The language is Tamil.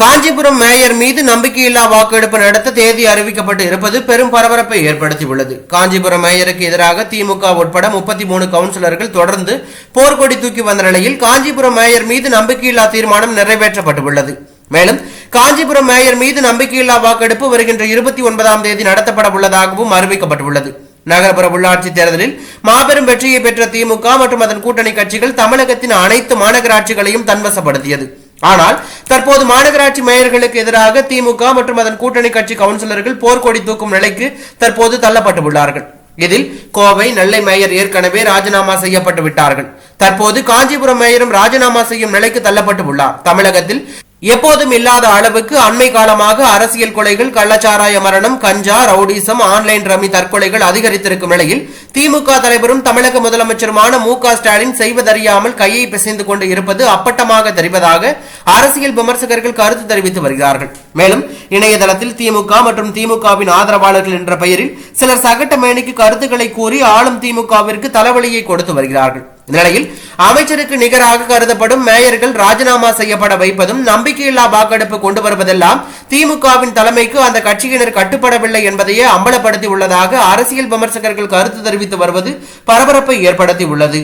காஞ்சிபுரம் மேயர் மீது நம்பிக்கையில்லா வாக்கெடுப்பு நடத்த தேதி அறிவிக்கப்பட்டு இருப்பது பெரும் பரபரப்பை ஏற்படுத்தியுள்ளது. காஞ்சிபுரம் மேயருக்கு எதிராக திமுக உட்பட முப்பத்தி மூணு கவுன்சிலர்கள் தொடர்ந்து போர்க்கொடி தூக்கி வந்த நிலையில் காஞ்சிபுரம் மேயர் மீது நம்பிக்கையில்லா தீர்மானம் நிறைவேற்றப்பட்டுள்ளது. மேலும் காஞ்சிபுரம் மேயர் மீது நம்பிக்கையில்லா வாக்கெடுப்பு வருகின்ற இருபத்தி ஒன்பதாம் தேதி நடத்தப்பட உள்ளதாகவும் அறிவிக்கப்பட்டுள்ளது. நகர்ப்புற உள்ளாட்சி தேர்தலில் மாபெரும் வெற்றியை பெற்ற திமுக மற்றும் அதன் கூட்டணி கட்சிகள் தமிழகத்தின் அனைத்து மாநகராட்சிகளையும் தன்வசப்படுத்தியது. ஆனால் தற்போது மாநகராட்சி மேயர்களுக்கு எதிராக திமுக மற்றும் அதன் கூட்டணி கட்சி கவுன்சிலர்கள் போர்க்கொடி தூக்கும் நிலைக்கு தற்போது தள்ளப்பட்டுள்ளார்கள். இதில் கோவை நெல்லை மேயர் ஏற்கனவே ராஜினாமா செய்யப்பட்டு விட்டார்கள் தற்போது காஞ்சிபுரம் மேயரும் ராஜினாமா செய்யும் நிலைக்கு தள்ளப்பட்டு உள்ளார் தமிழகத்தில் எப்போதும் இல்லாத அளவுக்கு அண்மை காலமாக அரசியல் கொலைகள் கள்ளச்சாராய மரணம் கஞ்சா ரவுடிசம் ஆன்லைன் ரம்மி தற்கொலைகள் அதிகரித்திருக்கும் நிலையில் திமுக தலைவரும் தமிழக முதலமைச்சருமான மு க ஸ்டாலின் செய்வதறியாமல் கையை பிசைந்து கொண்டு இருப்பது அப்பட்டமாக தெரிவதாக அரசியல் விமர்சகர்கள் கருத்து தெரிவித்து வருகிறார்கள். மேலும் இணையதளத்தில் திமுக மற்றும் திமுகவின் ஆதரவாளர்கள் என்ற பெயரில் சிலர் சகட்ட மேனிக்கு கருத்துக்களை கூறி ஆளும் திமுகவிற்கு தலைவலியை கொடுத்து வருகிறார்கள். இந்நிலையில் அமைச்சருக்கு நிகராக கருதப்படும் மேயர்கள் ராஜினாமா செய்யப்பட வைப்பதும் நம்பிக்கையில்லா வாக்கெடுப்பு கொண்டு வருவதெல்லாம் திமுகவின் தலைமைக்கு அந்த கட்சியினர் கட்டுப்படவில்லை என்பதையே அம்பலப்படுத்தி உள்ளதாக அரசியல் விமர்சகர்கள் கருத்து தெரிவித்து வருவது பரபரப்பை ஏற்படுத்தி உள்ளது